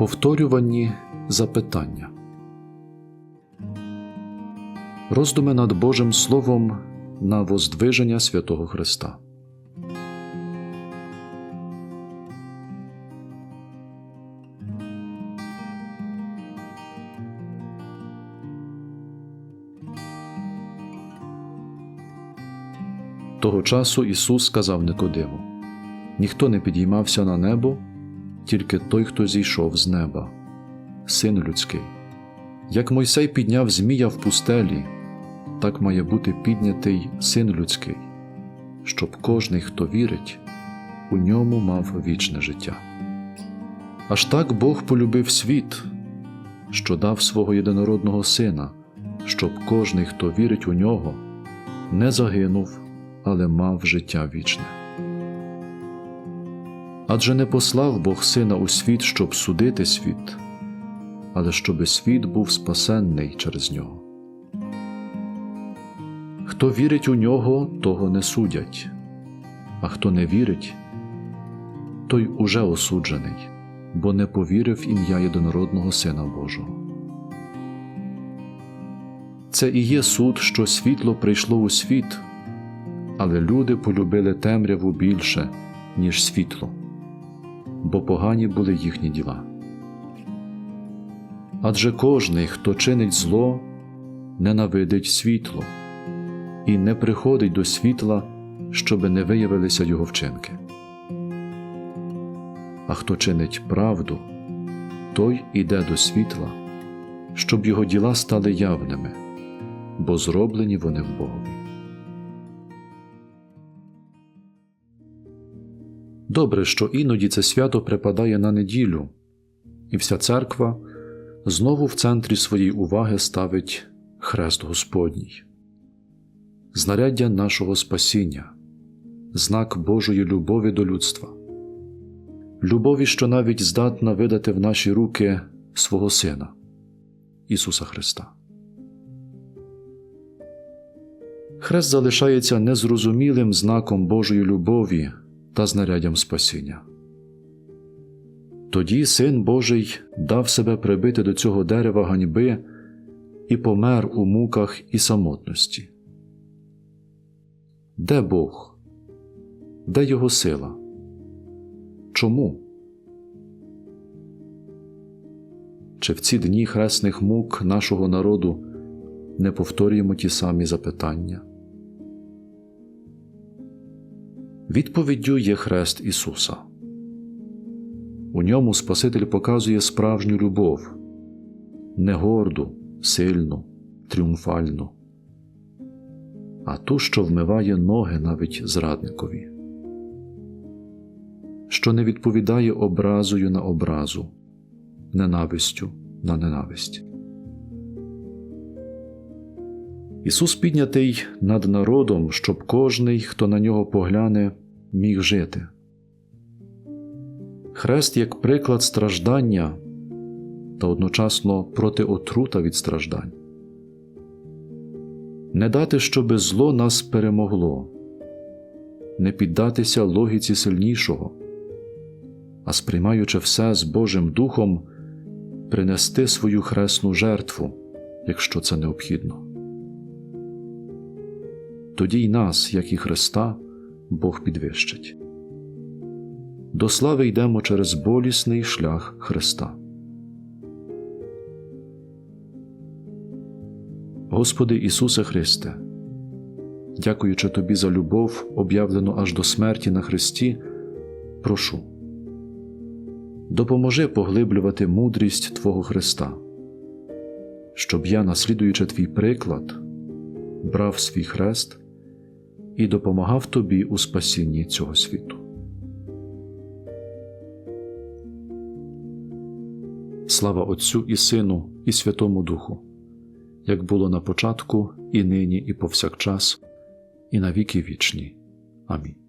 Повторювані запитання. Роздуми над Божим Словом на воздвиження святого Христа. Того часу Ісус сказав Никодиму: Ніхто не підіймався на небо, тільки той, хто зійшов з неба, син людський. Як Мойсей підняв Змія в пустелі, так має бути піднятий син людський, щоб кожний, хто вірить, у ньому мав вічне життя. Аж так Бог полюбив світ, що дав свого єдинородного сина, щоб кожний, хто вірить у нього, не загинув, але мав життя вічне. Адже не послав Бог сина у світ, щоб судити світ, але щоби світ був спасенний через нього. Хто вірить у нього, того не судять, а хто не вірить, той уже осуджений, бо не повірив ім'я єдинородного Сина Божого. Це і є суд, що світло прийшло у світ, але люди полюбили темряву більше, ніж світло, бо погані були їхні діла. Адже кожний, хто чинить зло, ненавидить світло і не приходить до світла, щоби не виявилися його вчинки. А хто чинить правду, той іде до світла, щоб його діла стали явними, бо зроблені вони в Богові. Добре, що іноді це свято припадає на неділю, і вся церква знову в центрі своєї уваги ставить Хрест Господній, знаряддя нашого спасіння, знак Божої любові до людства, любові, що навіть здатна видати в наші руки свого Сина, Ісуса Христа. Хрест залишається незрозумілим знаком Божої любові та знаряддям спасіння. Тоді Син Божий дав себе прибити до цього дерева ганьби і помер у муках і самотності. Де Бог? Де Його сила? Чому? Чи в ці дні хресних мук нашого народу не повторюємо ті самі запитання? Відповіддю є хрест Ісуса. У ньому Спаситель показує справжню любов, не горду, сильну, тріумфальну, а ту, що вмиває ноги навіть зрадникові, що не відповідає образою на образу, ненавистю на ненависть. Ісус піднятий над народом, щоб кожний, хто на нього погляне, міг жити. Хрест як приклад страждання та одночасно проти отрута від страждань. Не дати, щоби зло нас перемогло, не піддатися логіці сильнішого, а сприймаючи все з Божим Духом, принести свою хресну жертву, якщо це необхідно. Тоді й нас, як і Христа, Бог підвищить. До слави йдемо через болісний шлях Христа. Господи Ісусе Христе, дякуючи Тобі за любов, об'явлену аж до смерті на Христі, прошу, допоможи поглиблювати мудрість Твого Христа, щоб я, наслідуючи Твій приклад, брав свій хрест і допомагав Тобі у спасінні цього світу. Слава Отцю і Сину, і Святому Духу, як було на початку, і нині, і повсякчас, і на віки вічні. Амінь.